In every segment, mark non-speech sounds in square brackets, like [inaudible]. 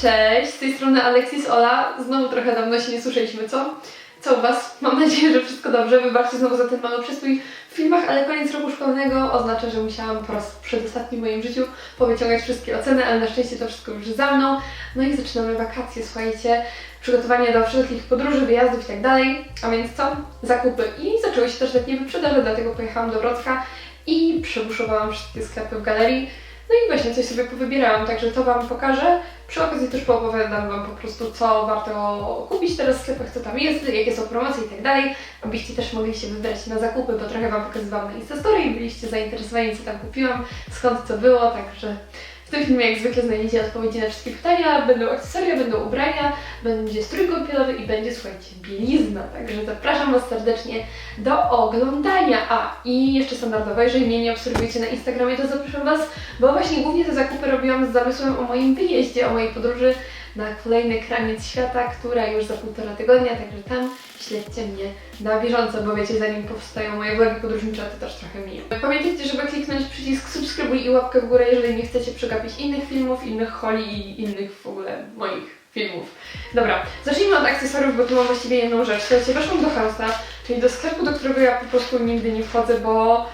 Cześć, z tej strony Alexis Ola. Znowu trochę dawno się nie słyszeliśmy, co? Co u Was? Mam nadzieję, że wszystko dobrze. Wybaczcie znowu za ten mały przestój w filmach, ale koniec roku szkolnego oznacza, że musiałam po raz przedostatni w moim życiu powyciągać wszystkie oceny, ale na szczęście to wszystko już za mną. No i zaczynamy wakacje, słuchajcie. Przygotowanie do wszelkich podróży, wyjazdów i tak dalej. A więc co? Zakupy. I zaczęły się też letnie wyprzedaże, dlatego pojechałam do Wrocka i przebuszowałam wszystkie sklepy w galerii. No i właśnie coś sobie powybierałam, także to Wam pokażę. Przy okazji też poopowiadam Wam po prostu, co warto kupić teraz w sklepach, co tam jest, jakie są promocje i tak dalej, abyście też mogli się wybrać na zakupy, bo trochę Wam pokazywałam na Instastory i byliście zainteresowani, co tam kupiłam, skąd co było, także w tym filmie jak zwykle znajdziecie odpowiedzi na wszystkie pytania, będą akcesoria, będą ubrania, będzie strój kąpielowy i będzie, słuchajcie, bielizna, także zapraszam Was serdecznie do oglądania. A, i jeszcze standardowo, jeżeli mnie nie obserwujecie na Instagramie, to zapraszam Was, bo właśnie głównie te zakupy robiłam z zamysłem o moim wyjeździe, o mojej podróży na kolejny kraniec świata, która już za półtora tygodnia, także tam śledźcie mnie na bieżąco, bo wiecie, zanim powstają moje vlogi podróżnicze, to też trochę minie. Pamiętajcie, żeby kliknąć przycisk subskrybuj i łapkę w górę, jeżeli nie chcecie przegapić innych filmów, innych holi i innych w ogóle moich filmów. Dobra, zacznijmy od akcesoriów, bo tu mam właściwie jedną rzecz. Słuchajcie, weszłam do House'a, czyli do sklepu, do którego ja po prostu nigdy nie wchodzę, bo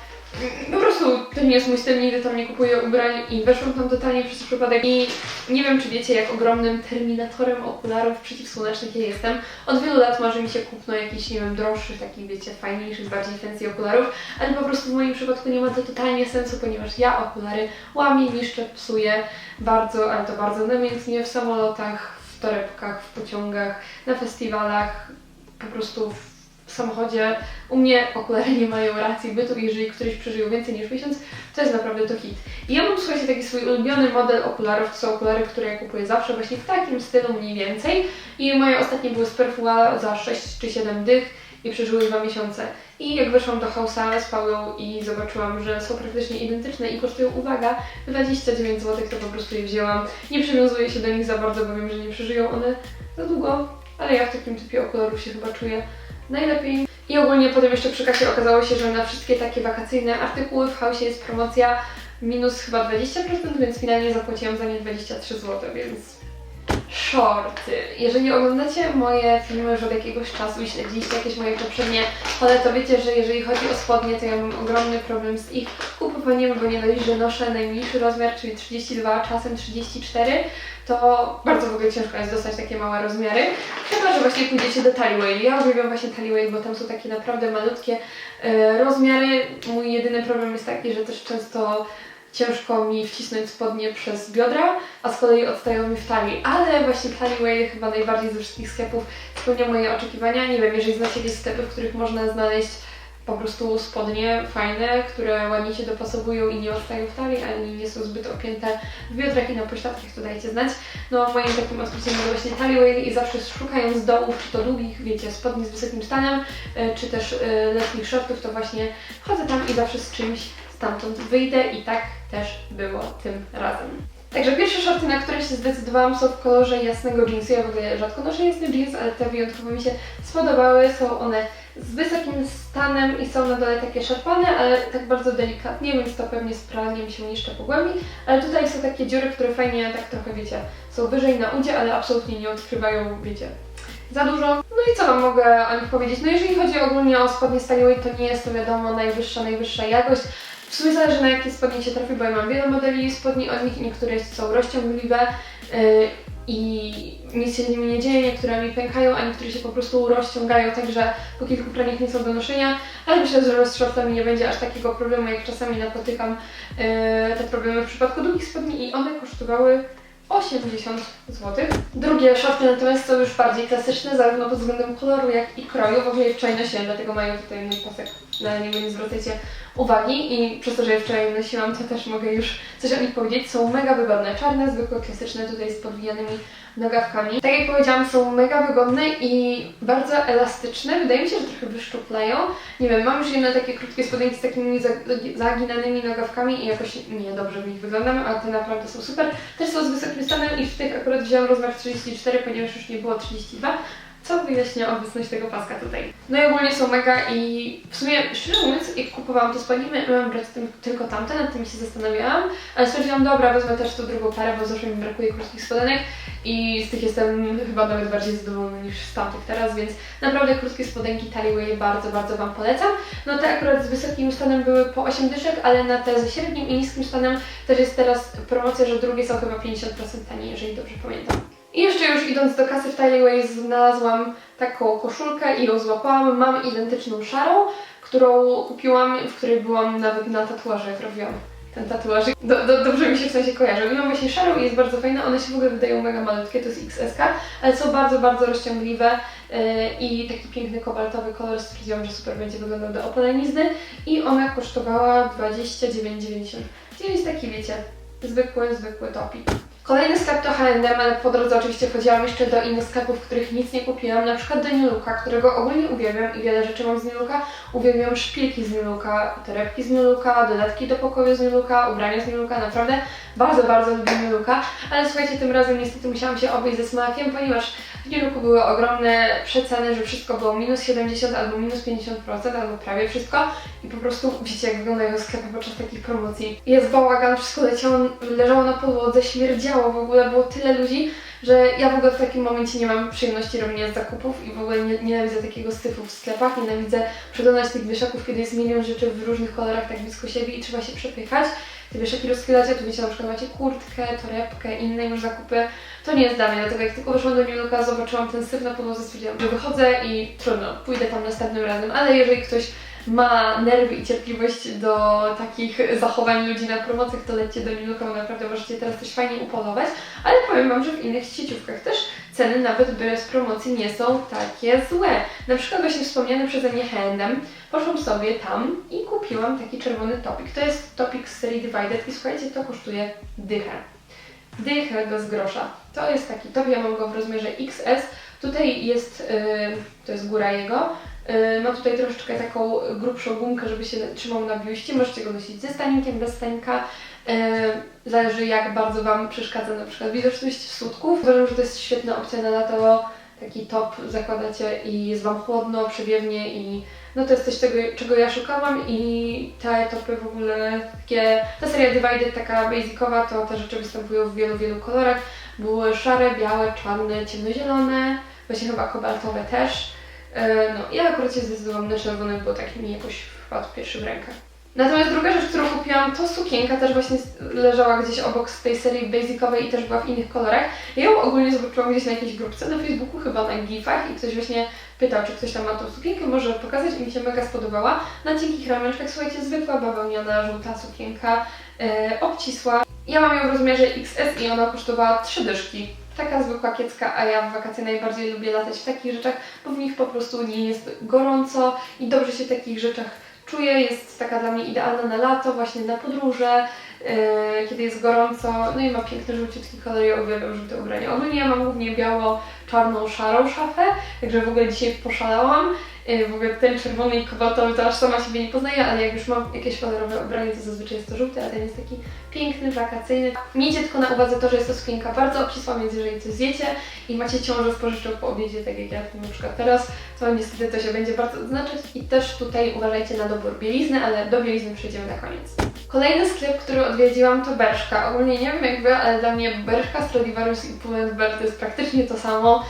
po prostu to nie jest mój styl, nigdy tam nie kupuję ubrań i weszłam tam totalnie przez przypadek i nie wiem czy wiecie jak ogromnym terminatorem okularów przeciwsłonecznych ja jestem. Od wielu lat marzy mi się kupno jakichś, nie wiem, droższych, takich wiecie, fajniejszych, bardziej fancy okularów, ale po prostu w moim przypadku nie ma to totalnie sensu, ponieważ ja okulary łamię, niszczę, psuję bardzo, ale to bardzo namiętnie w samolotach, w torebkach, w pociągach, na festiwalach, po prostu w w samochodzie. U mnie okulary nie mają racji bytu i jeżeli któryś przeżył więcej niż miesiąc, to jest naprawdę to hit. I ja mam, słuchajcie, taki swój ulubiony model okularów. To są okulary, które ja kupuję zawsze właśnie w takim stylu mniej więcej. I moje ostatnie były z za 6 czy 7 dych i przeżyły 2 miesiące. I jak weszłam do House'a z Paulą i zobaczyłam, że są praktycznie identyczne i kosztują, uwaga, 29 zł, to po prostu je wzięłam. Nie przywiązuję się do nich za bardzo, bo wiem, że nie przeżyją one za długo, ale ja w takim typie okularów się chyba czuję najlepiej. I ogólnie potem jeszcze przy kasie okazało się, że na wszystkie takie wakacyjne artykuły w Hausie jest promocja minus chyba 20%, więc finalnie zapłaciłam za nie 23 zł, więc shorty. Jeżeli oglądacie moje filmy już od jakiegoś czasu i śledziliście jakieś moje poprzednie ale to wiecie, że jeżeli chodzi o spodnie, to ja mam ogromny problem z ich kupowaniem, bo nie dość, że noszę najmniejszy rozmiar, czyli 32, czasem 34, to bardzo w ogóle ciężko jest dostać takie małe rozmiary. Chyba, że właśnie pójdziecie do Tallywale. Ja uwielbiam właśnie Tallywale, bo tam są takie naprawdę malutkie e, rozmiary. Mój jedyny problem jest taki, że też często ciężko mi wcisnąć spodnie przez biodra, a z kolei odstają mi w talii. Ale właśnie Tallywale chyba najbardziej ze wszystkich sklepów spełnia moje oczekiwania. Nie wiem, jeżeli znacie jakieś sklepy, w których można znaleźć po prostu spodnie fajne, które ładnie się dopasowują i nie odstają w talii, ani nie są zbyt opięte w biodrach i na pośladkach, to dajcie znać. No moim takim odkryciem był właśnie Tallywale i zawsze szukając dołów, czy to długich, wiecie, spodni z wysokim stanem, y, czy też y, letnich shortów, to właśnie chodzę tam i zawsze z czymś stamtąd wyjdę i tak też było tym razem. Także pierwsze shorty, na które się zdecydowałam są w kolorze jasnego jeansu. Ja w ogóle rzadko noszę jasny jeans, ale te wyjątkowo mi się spodobały. Są one z wysokim stanem i są na dole takie szarpane, ale tak bardzo delikatnie, więc to pewnie z praniem się niszczy po głębi. Ale tutaj są takie dziury, które fajnie tak trochę, wiecie, są wyżej na udzie, ale absolutnie nie odkrywają, wiecie, za dużo. No i co wam mogę o nich powiedzieć? No jeżeli chodzi ogólnie o spodnie Staniway, to nie jest to wiadomo najwyższa, najwyższa jakość. W sumie zależy na jakie spodnie się trafi, bo ja mam wiele modeli spodni od nich i niektóre są rozciągliwe yy, i nic się z nimi nie dzieje, niektóre mi pękają, a niektóre się po prostu rozciągają, także po kilku praniach nie są do noszenia, ale myślę, że z shortami nie będzie aż takiego problemu, jak czasami napotykam yy, te problemy w przypadku długich spodni i one kosztowały 80 zł. Drugie shorty natomiast są już bardziej klasyczne, zarówno pod względem koloru, jak i kroju. W ogóle je wczoraj dlatego mają tutaj mój pasek. Na niego nie zwracajcie uwagi i przez to, że je wczoraj nosiłam, to też mogę już coś o nich powiedzieć. Są mega wygodne, czarne, zwykłe, klasyczne, tutaj z podwijanymi nogawkami. Tak jak powiedziałam, są mega wygodne i bardzo elastyczne. Wydaje mi się, że trochę wyszczuplają. Nie wiem, mam już jedne takie krótkie spodenki z takimi zag- zaginanymi nogawkami i jakoś nie dobrze w nich wyglądam, ale te naprawdę są super. Też są z wysokim stanem i w tych akurat wzięłam rozmiar 34, ponieważ już nie było 32. co wyjaśnia obecność tego paska tutaj. No i ogólnie są mega i w sumie, szczerze mówiąc, jak kupowałam to spodnie, miałam brać tym, tylko tamte, nad tym się zastanawiałam, ale stwierdziłam, dobra, wezmę też tą drugą parę, bo zawsze mi brakuje krótkich spodenek i z tych jestem chyba nawet bardziej zadowolona niż z tamtych teraz, więc naprawdę krótkie spodenki Taliway bardzo, bardzo Wam polecam. No te akurat z wysokim stanem były po 8 dyszek, ale na te ze średnim i niskim stanem też jest teraz promocja, że drugie są chyba 50% taniej, jeżeli dobrze pamiętam. I jeszcze już idąc do kasy w Taliway znalazłam taką koszulkę i ją złapałam. Mam identyczną szarą, którą kupiłam, w której byłam nawet na tatuaże, jak robiłam ten tatuażyk. Do, do, dobrze mi się w sensie kojarzy. I mam właśnie szarą i jest bardzo fajna. One się w ogóle wydają mega malutkie, to jest XS, ale są bardzo, bardzo rozciągliwe yy, i taki piękny kobaltowy kolor stwierdziłam, że super będzie wyglądał do opalenizny. I ona kosztowała 29,90. Czyli jest taki, wiecie, zwykły, zwykły topik. Kolejny sklep to H&M, ale po drodze oczywiście chodziłam jeszcze do innych sklepów, których nic nie kupiłam, na przykład do New Looka, którego ogólnie uwielbiam i wiele rzeczy mam z New Looka. Uwielbiam szpilki z New Looka, torebki z New Looka, dodatki do pokoju z New Looka, ubrania z New Looka, naprawdę bardzo, bardzo lubię New Looka, ale słuchajcie, tym razem niestety musiałam się obejść ze smakiem, ponieważ w New Looku były ogromne przeceny, że wszystko było minus 70 albo minus 50%, albo prawie wszystko. I po prostu wiecie jak wyglądają sklepy podczas takich promocji. Jest bałagan, wszystko leciało, leżało na podłodze, śmierdziało w ogóle, było tyle ludzi, że ja w ogóle w takim momencie nie mam przyjemności robienia zakupów i w ogóle nie, nienawidzę takiego syfu w sklepach, nienawidzę przeglądać tych wieszaków, kiedy jest milion rzeczy w różnych kolorach tak blisko siebie i trzeba się przepychać. Te wieszaki rozchylacie, tu wiecie, na przykład macie kurtkę, torebkę, inne już zakupy. To nie jest dla mnie, dlatego jak tylko weszłam do New Looka, zobaczyłam ten syf na podłodze, stwierdziłam, że wychodzę i trudno, pójdę tam następnym razem, ale jeżeli ktoś ma nerwy i cierpliwość do takich zachowań ludzi na promocjach, to lećcie do New Looka, bo naprawdę możecie teraz coś fajnie upolować, ale powiem Wam, że w innych sieciówkach też ceny nawet bez promocji nie są takie złe. Na przykład właśnie wspomniany przeze mnie H&M, poszłam sobie tam i kupiłam taki czerwony topik. To jest topik z serii Divided i słuchajcie, to kosztuje dychę. Dychę bez grosza. To jest taki top, ja mam go w rozmiarze XS. Tutaj jest, yy, to jest góra jego, Ma tutaj troszeczkę taką grubszą gumkę, żeby się trzymał na biuście. Możecie go nosić ze staninkiem, bez stanika. Yy, Zależy jak bardzo Wam przeszkadza na przykład widoczność sutków. Uważam, że to jest świetna opcja na lato. Taki top zakładacie i jest Wam chłodno, przewiewnie i no to jest coś tego, czego ja szukałam i te topy w ogóle takie, ta seria Divided taka basicowa, to te rzeczy występują w wielu, wielu kolorach. Były szare, białe, czarne, ciemnozielone, właśnie chyba kobaltowe też. E, No, ja akurat się zdecydowałam na czerwony, bo taki mi jakoś wpadł pierwszy w rękę. Natomiast druga rzecz, którą kupiłam, to sukienka, też właśnie leżała gdzieś obok z tej serii basicowej i też była w innych kolorach. Ja ją ogólnie zobaczyłam gdzieś na jakiejś grupce na Facebooku, chyba na gifach i ktoś właśnie pytał, czy ktoś tam ma tą sukienkę, może pokazać i mi się mega spodobała. Na cienkich ramionczkach, słuchajcie, zwykła bawełniana, żółta sukienka, e, obcisła. Ja mam ją w rozmiarze XS i ona kosztowała 3 dyszki taka zwykła kiecka, a ja w wakacje najbardziej lubię latać w takich rzeczach, bo w nich po prostu nie jest gorąco i dobrze się w takich rzeczach czuję. Jest taka dla mnie idealna na lato, właśnie na podróże, yy, kiedy jest gorąco, no i ma piękny żółciutki kolor, ja uwielbiam żółte ubrania. Ogólnie ja mam głównie biało, czarną, szarą szafę, także w ogóle dzisiaj poszalałam. Yy, w ogóle ten czerwony i kobaltowy to aż sama siebie nie poznaję, ale jak już mam jakieś kolorowe ubranie, to zazwyczaj jest to żółty, a ten jest taki piękny, wakacyjny. Miejcie tylko na uwadze to, że jest to sukienka bardzo obcisła, więc jeżeli coś zjecie i macie ciążę w po obiedzie, tak jak ja na przykład teraz, to niestety to się będzie bardzo odznaczać i też tutaj uważajcie na dobór bielizny, ale do bielizny przejdziemy na koniec. Kolejny sklep, który odwiedziłam to Berszka. Ogólnie nie wiem jak wy, ale dla mnie Berszka, Stradivarius i Pull&Bear to jest praktycznie to samo.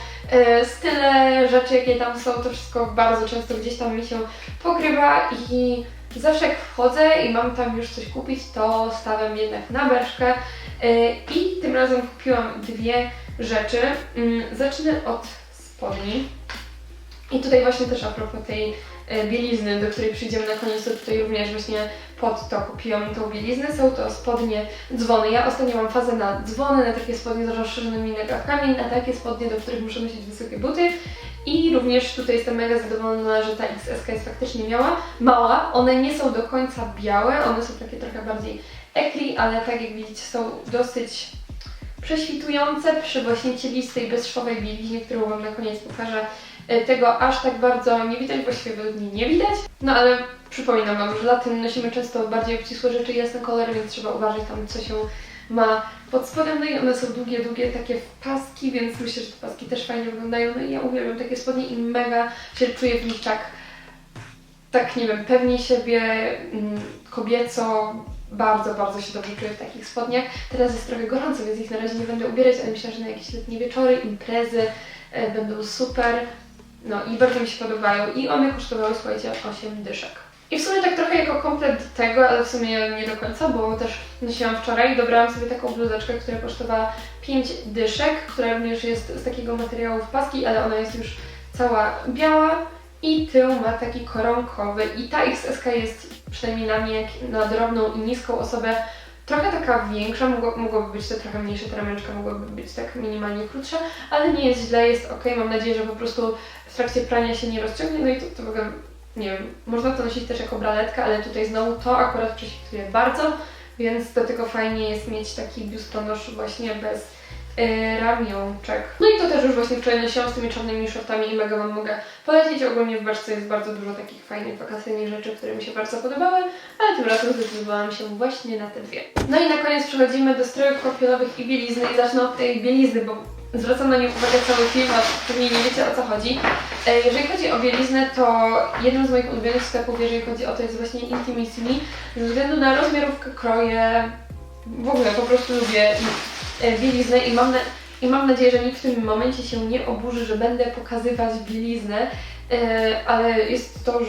Rzeczy jakie tam są, to wszystko bardzo często gdzieś tam mi się pokrywa i zawsze jak wchodzę i mam tam już coś kupić, to stawiam jednak na Berszkę yy, i tym razem kupiłam dwie rzeczy. Yy, Zacznę od spodni. I tutaj właśnie też a propos tej e, bielizny, do której przyjdziemy na koniec, to tutaj również właśnie pod to kupiłam tą bieliznę. Są to spodnie dzwony. Ja ostatnio mam fazę na dzwony, na takie spodnie z rozszerzonymi nagawkami, na takie spodnie, do których muszę nosić wysokie buty. I również tutaj jestem mega zadowolona, że ta XS jest faktycznie miała, mała. One nie są do końca białe, one są takie trochę bardziej ekli, ale tak jak widzicie są dosyć prześwitujące przy właśnie cielistej, bezszwowej bieliźnie, którą Wam na koniec pokażę. E, Tego aż tak bardzo nie widać, właściwie według mnie nie widać. No ale przypominam Wam, że latem nosimy często bardziej obcisłe rzeczy, jasne kolory, więc trzeba uważać tam, co się ma pod spodem, no i one są długie, długie takie paski, więc myślę, że te paski też fajnie wyglądają. No i ja uwielbiam takie spodnie i mega się czuję w nich tak, tak nie wiem, pewnie siebie, mm, kobieco. Bardzo, bardzo się dobrze czuję w takich spodniach. Teraz jest trochę gorąco, więc ich na razie nie będę ubierać, ale myślę, że na jakieś letnie wieczory, imprezy e, będą super. No i bardzo mi się podobają. I one kosztowały, słuchajcie, 8 dyszek. I w sumie tak trochę jako komplet tego, ale w sumie nie do końca, bo też nosiłam wczoraj. Dobrałam sobie taką bluzeczkę, która kosztowała 5 dyszek, która również jest z takiego materiału w paski, ale ona jest już cała biała i tył ma taki koronkowy i ta XS jest przynajmniej na mnie, jak na drobną i niską osobę, trochę taka większa, mogło, mogłoby być to trochę mniejsze, ta ramionczka mogłaby być tak minimalnie krótsza, ale nie jest źle, jest ok. Mam nadzieję, że po prostu w trakcie prania się nie rozciągnie, no i to, to wygląda, nie wiem, można to nosić też jako braletka, ale tutaj znowu to akurat prześwituje bardzo, więc do tego fajnie jest mieć taki biustonosz właśnie bez yy, ramionczek. No i to też już właśnie wczoraj nosiłam z tymi czarnymi shortami i mega Wam mogę polecić. Ogólnie w Beczce jest bardzo dużo takich fajnych wakacyjnych rzeczy, które mi się bardzo podobały, ale tym razem zdecydowałam się właśnie na te dwie. No i na koniec przechodzimy do strojów kąpielowych i bielizny i zacznę od tej bielizny, bo zwracam na nią uwagę cały film, a pewnie nie wiecie o co chodzi. E, Jeżeli chodzi o bieliznę, to jednym z moich ulubionych sklepów, jeżeli chodzi o to, jest właśnie Intimissimi. Ze względu na rozmiarówkę, kroję, w ogóle po prostu lubię e, bieliznę i mam, na, i mam nadzieję, że nikt w tym momencie się nie oburzy, że będę pokazywać bieliznę, e, ale jest to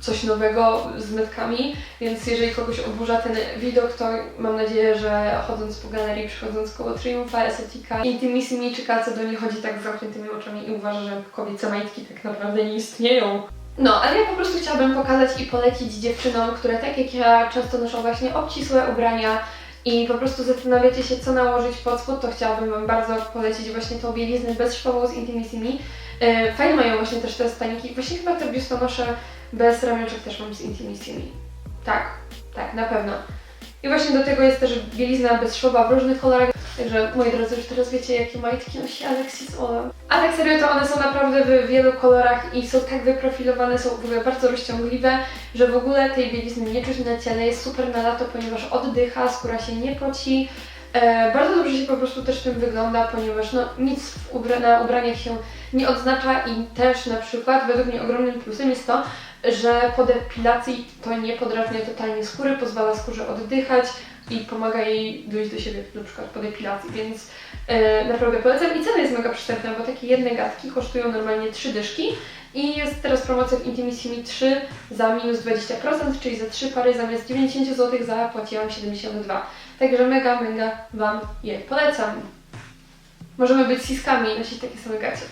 coś nowego z metkami, więc jeżeli kogoś oburza ten widok, to mam nadzieję, że chodząc po galerii, przychodząc koło Triumfa, Estetika, Intimissimi czy Calcedonie chodzi tak z zamkniętymi oczami i uważa, że kobiece majtki tak naprawdę nie istnieją. No, ale ja po prostu chciałabym pokazać i polecić dziewczynom, które tak jak ja często noszą właśnie obcisłe ubrania i po prostu zastanawiacie się, co nałożyć pod spód, to chciałabym Wam bardzo polecić właśnie tą bieliznę bezszwową z Intimissimi. Yy, Fajne mają właśnie też te staniki, właśnie chyba te biustonosze bez ramionczek też mam z Intimissimi. Tak, tak, na pewno. I właśnie do tego jest też bielizna bezszwowa w różnych kolorach. Także moi drodzy, już teraz wiecie, jakie majtki nosi Alexis Ola. A tak serio, to one są naprawdę w wielu kolorach i są tak wyprofilowane, są w ogóle bardzo rozciągliwe, że w ogóle tej bielizny nie czuć na ciele. Jest super na lato, ponieważ oddycha, skóra się nie poci. E, bardzo dobrze się po prostu też tym wygląda, ponieważ no, nic ubra- na ubraniach się nie odznacza i też na przykład według mnie ogromnym plusem jest to, że po depilacji to nie podrażnia totalnie skóry, pozwala skórze oddychać i pomaga jej dojść do siebie na przykład po depilacji, więc e, naprawdę polecam i cena jest mega przystępna, bo takie jedne gadki kosztują normalnie 3 dyszki i jest teraz promocja w Intimissimi 3 za minus 20%, czyli za 3 pary zamiast 90 zł zapłaciłam 72. Także mega, mega Wam je polecam. Możemy być siskami i nosić takie same gacie.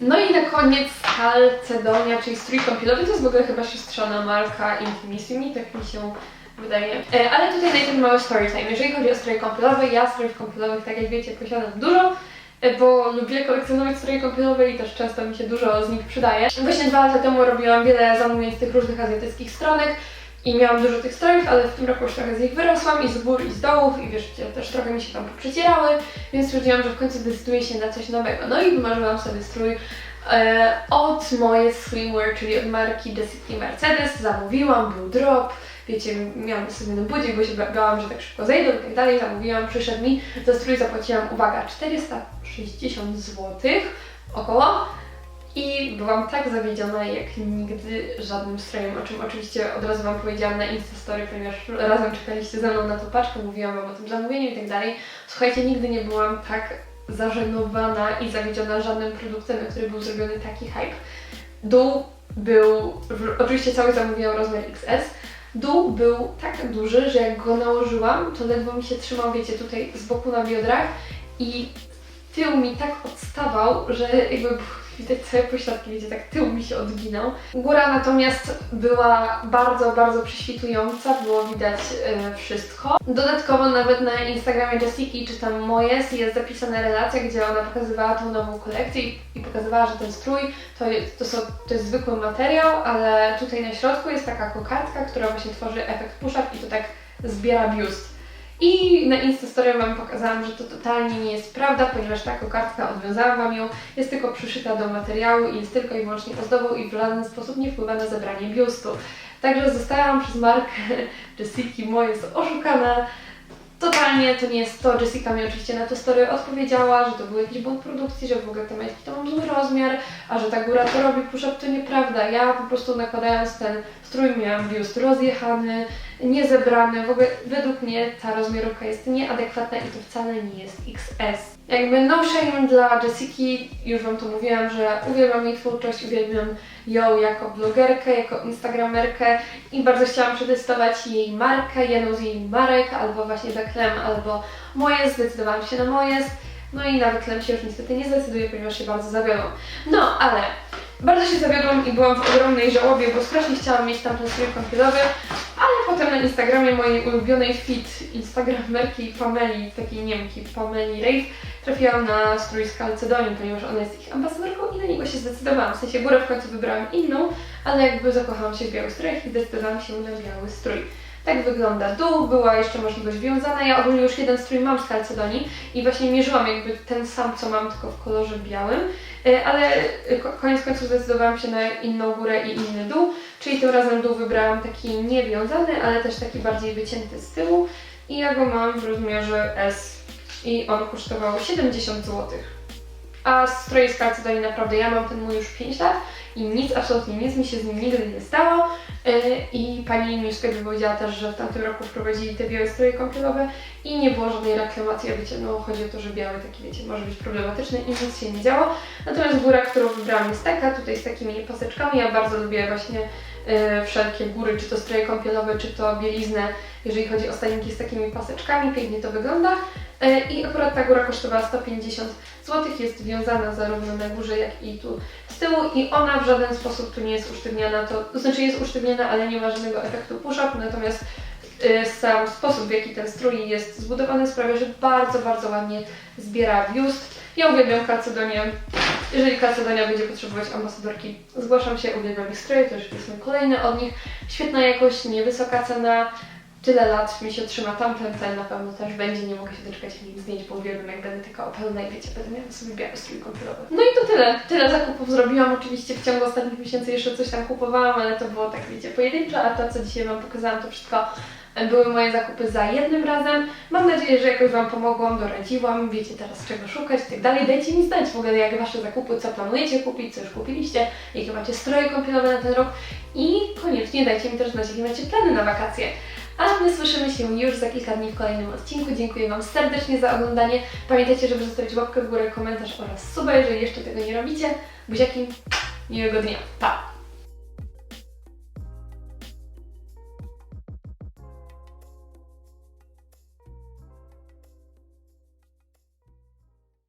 No i na koniec Calcedonia, czyli strój kąpielowy. To jest w ogóle chyba siostrzana marka Intimissimi, tak mi się wydaje. E, ale tutaj najpierw mały story time. Jeżeli chodzi o stroje kąpielowe, ja strojów kąpielowych, tak jak wiecie, posiadam dużo, e, bo lubię kolekcjonować stroje kąpielowe i też często mi się dużo z nich przydaje. Właśnie dwa lata temu robiłam wiele zamówień z tych różnych azjatyckich stronek i miałam dużo tych strojów, ale w tym roku już trochę z nich wyrosłam i z gór i z dołów i wiesz, też trochę mi się tam poprzecierały, więc stwierdziłam, że w końcu decyduję się na coś nowego. No i wymarzyłam sobie strój e, od moje swimwear, czyli od marki Jessica Mercedes. Zamówiłam, był drop, wiecie, miałam sobie na budzik, bo się ba- bałam, że tak szybko zejdą i tak dalej. Zamówiłam, przyszedł mi, za strój zapłaciłam, uwaga, 460 zł około. I byłam tak zawiedziona jak nigdy żadnym strojem, o czym oczywiście od razu Wam powiedziałam na Instastory, ponieważ razem czekaliście ze mną na tą paczkę, mówiłam Wam o tym zamówieniu i tak dalej. Słuchajcie, nigdy nie byłam tak zażenowana i zawiedziona żadnym produktem, na który był zrobiony taki hype. Dół był, oczywiście cały zamówiłam rozmiar XS, dół był tak duży, że jak go nałożyłam, to ledwo mi się trzymał, wiecie, tutaj z boku na biodrach i tył mi tak odstawał, że jakby widać całe pośladki, wiecie, tak tył mi się odginał. Góra natomiast była bardzo, bardzo prześwitująca, było widać e, wszystko. Dodatkowo nawet na Instagramie Jessiki, czy tam Mojes, jest zapisana relacja, gdzie ona pokazywała tą nową kolekcję i, i pokazywała, że ten strój to to, są, to jest zwykły materiał, ale tutaj na środku jest taka kokardka, która właśnie tworzy efekt push-up i to tak zbiera biust. I na Instastory Wam pokazałam, że to totalnie nie jest prawda, ponieważ ta kokardka, odwiązałam Wam ją, jest tylko przyszyta do materiału i jest tylko i wyłącznie ozdobą i w żaden sposób nie wpływa na zebranie biustu. Także zostałam przez markę [laughs] Jessiki Moje oszukana Totalnie to nie jest to. Jessica mi oczywiście na te story odpowiedziała, że to był jakiś błąd produkcji, że w ogóle te majtki to mam zły rozmiar, a że ta góra to robi push-up, to nieprawda. Ja po prostu nakładając ten strój miałam biust rozjechany, niezebrany. W ogóle według mnie ta rozmiarówka jest nieadekwatna i to wcale nie jest XS. Jakby no shame dla Jessiki, już Wam to mówiłam, że uwielbiam jej twórczość, uwielbiam ją jako blogerkę, jako instagramerkę i bardzo chciałam przetestować jej markę, jedną z jej marek, albo właśnie Beklem, albo moje, zdecydowałam się na moje. No i na Beklem się już niestety nie zdecyduję, ponieważ się bardzo zawiodłam. No, ale bardzo się zawiodłam i byłam w ogromnej żałobie, bo strasznie chciałam mieć tam ten strój kąpielowy, ale potem na Instagramie mojej ulubionej fit instagramerki Pameli, takiej Niemki, Pameli Rave, trafiłam na strój z Calcedonii, ponieważ ona jest ich ambasadorką i na niego się zdecydowałam. W sensie górę w końcu wybrałam inną, ale jakby zakochałam się w białych strójach i zdecydowałam się na biały strój. Tak wygląda. Dół, była jeszcze możliwość wiązana. Ja ogólnie już jeden strój mam z Calcedonii i właśnie mierzyłam jakby ten sam, co mam, tylko w kolorze białym, E, ale e, ko- koniec końców zdecydowałam się na inną górę i inny dół, czyli tym razem dół wybrałam taki niewiązany, ale też taki bardziej wycięty z tyłu. I ja go mam w rozmiarze S. I on kosztował 70 zł. A stroje z Calcedonii naprawdę, ja mam ten mój już 5 lat i nic, absolutnie nic mi się z nim nigdy nie stało. Yy, I pani newspaper powiedziała też, że w tamtym roku wprowadzili te białe stroje kąpielowe i nie było żadnej reklamacji, a wiecie, no chodzi o to, że biały taki, wiecie, może być problematyczny i nic się nie działo. Natomiast góra, którą wybrałam jest taka, tutaj z takimi paseczkami, ja bardzo lubię właśnie yy, wszelkie góry, czy to stroje kąpielowe, czy to bieliznę, jeżeli chodzi o staninki z takimi paseczkami, pięknie to wygląda. Yy, I akurat ta góra kosztowała 150 zł, jest wiązana zarówno na górze, jak i tu z tyłu i ona w żaden sposób tu nie jest usztywniana, to, to znaczy jest usztywniana, ale nie ma żadnego efektu push-up, natomiast y, sam sposób, w jaki ten strój jest zbudowany sprawia, że bardzo, bardzo ładnie zbiera biust. Ja uwielbiam Calcedonię. Jeżeli Calcedonia będzie potrzebować ambasadorki, zgłaszam się, uwielbiam ich stroje, to już jest kolejny od nich. Świetna jakość, niewysoka cena, tyle lat mi się trzyma tamten, ten na pewno też będzie, nie mogę się doczekać nim zdjęć, bo uwielbiam jak będę taka opalona i wiecie, będę miała sobie biały strój kąpielowy. No i to tyle. Tyle zakupów zrobiłam, oczywiście w ciągu ostatnich miesięcy jeszcze coś tam kupowałam, ale to było tak wiecie, pojedynczo, a to co dzisiaj Wam pokazałam to wszystko e, były moje zakupy za jednym razem. Mam nadzieję, że jakoś Wam pomogłam, doradziłam, wiecie teraz czego szukać i tak dalej. Dajcie mi znać w ogóle jak Wasze zakupy, co planujecie kupić, co już kupiliście, jakie macie stroje kąpielowe na ten rok i koniecznie dajcie mi też znać, jakie macie plany na wakacje. A my słyszymy się już za kilka dni w kolejnym odcinku. Dziękuję Wam serdecznie za oglądanie. Pamiętajcie, żeby zostawić łapkę w górę, komentarz oraz suba, jeżeli jeszcze tego nie robicie. Buziaki, miłego dnia. Pa!